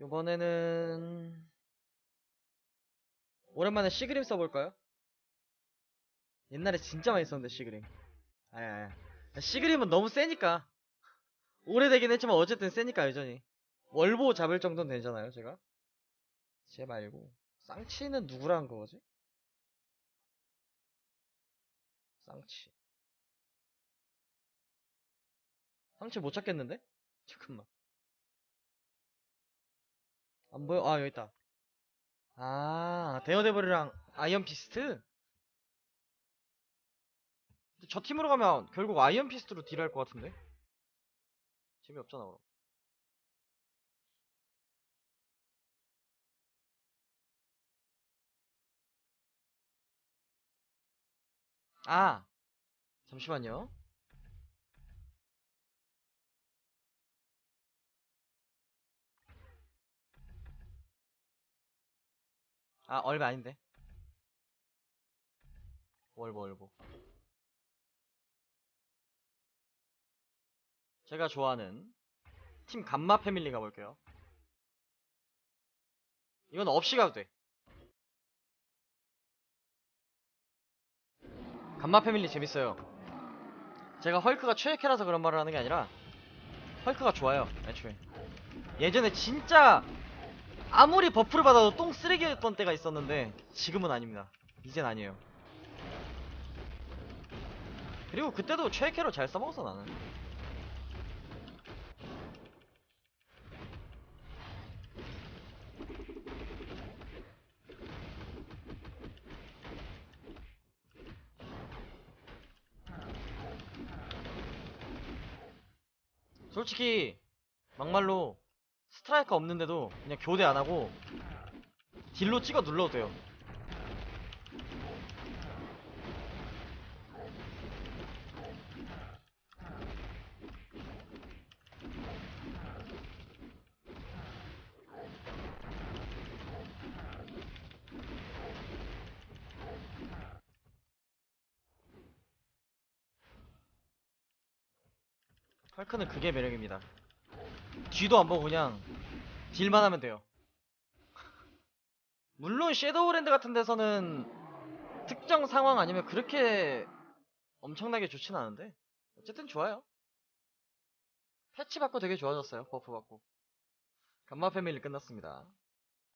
이번에는 오랜만에 시그림 써볼까요? 옛날에 진짜 많이 썼는데 시그림. 아야 시그림은 너무 세니까. 오래되긴 했지만 어쨌든 세니까 여전히. 월보 잡을 정도는 되잖아요 제가. 쟤 말고. 쌍치는 누구랑 그거지? 쌍치. 쌍치 못 찾겠는데? 잠깐만 안 보여? 아 여기 있다 아 데어데블이랑 아이언 피스트? 저 팀으로 가면 결국 아이언 피스트로 딜할 것 같은데? 재미없잖아 그럼 아 잠시만요 아 얼마 아닌데? 월보 월보. 제가 좋아하는 팀 감마 패밀리 가볼게요. 이건 없이 가도 돼. 감마 패밀리 재밌어요. 제가 헐크가 최애캐라서 그런 말을 하는 게 아니라 헐크가 좋아요 애초에. 예전에 진짜 아무리 버프를 받아도 똥 쓰레기였던 때가 있었는데 지금은 아닙니다. 이젠 아니에요. 그리고 그때도 최애캐로 잘 써먹었어 나는. 솔직히 막말로 스트라이커 없는데도 그냥 교대 안하고 딜로 찍어 눌러도 돼요. 헐크는 그게 매력입니다 뒤도 안 보고 그냥 딜만 하면 돼요. 물론 섀도우랜드 같은 데서는 특정 상황 아니면 그렇게 엄청나게 좋진 않은데 어쨌든 좋아요. 패치 받고 되게 좋아졌어요. 버프 받고. 감마 패밀리 끝났습니다.